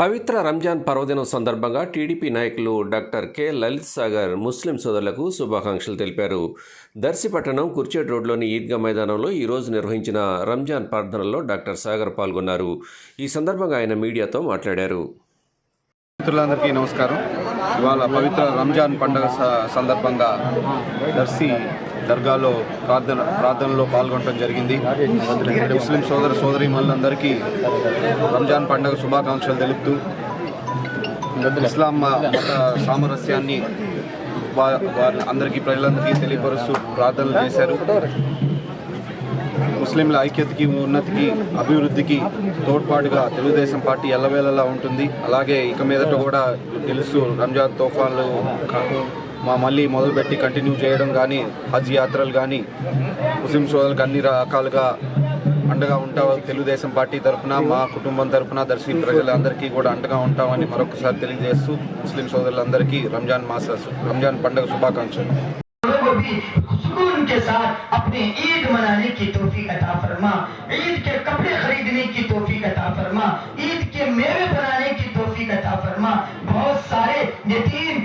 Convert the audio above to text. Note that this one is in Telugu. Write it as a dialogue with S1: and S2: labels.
S1: పవిత్ర రంజాన్ పర్వదినం సందర్భంగా టీడీపీ నాయకులు డాక్టర్ కె. లలిత్ సాగర్ ముస్లిం సోదరులకు శుభాకాంక్షలు తెలిపారు. దర్శిపట్టణం కుర్చేట్ రోడ్లోని ఈద్గా మైదానంలో ఈరోజు నిర్వహించిన రంజాన్ ప్రార్థనల్లో డాక్టర్ సాగర్ పాల్గొన్నారు. ఈ సందర్భంగా ఆయన మీడియాతో మాట్లాడారు.
S2: మిత్రులందరికీ నమస్కారం. ఇవాళ పవిత్ర రంజాన్ పండుగ స- సందర్భంగా దర్శి దర్గాలో ప్రార్థన ప్రార్థనలో పాల్గొనడం జరిగింది. ముస్లిం సోదర సోదరి మనందరికీ రంజాన్ పండుగ శుభాకాంక్షలు తెలుపుతూ ఇస్లాం మత సామరస్యాన్ని వారి అందరికీ ప్రజలందరికీ తెలియపరుస్తూ ప్రార్థనలు చేశారు. ముస్లింల ఐక్యతకి ఉన్నతికి అభివృద్ధికి తోడ్పాటుగా తెలుగుదేశం పార్టీ ఎల్లవేళలా ఉంటుంది. అలాగే ఇక మీదట కూడా తెలుసు రంజాన్ తోఫాన్లు మా మళ్ళీ మొదలుపెట్టి కంటిన్యూ చేయడం కానీ హజ్ యాత్రలు కానీ ముస్లిం సోదరులకు అన్ని రకాలుగా అండగా ఉంటాం తెలుగుదేశం పార్టీ తరఫున మా కుటుంబం తరఫున దర్శి ప్రజలందరికీ కూడా అండగా ఉంటామని మరొకసారి తెలియజేస్తూ ముస్లిం సోదరులందరికీ రంజాన్ మాస రంజాన్ పండుగ శుభాకాంక్షలు.
S3: अपनी ईद मनाने की तोहफी कता फरमा। ईद के कपड़े खरीदने की तोहफी कता फरमा। ईद के मेवे बनाने की तोहफी कता फरमा। बहुत सारे यतीम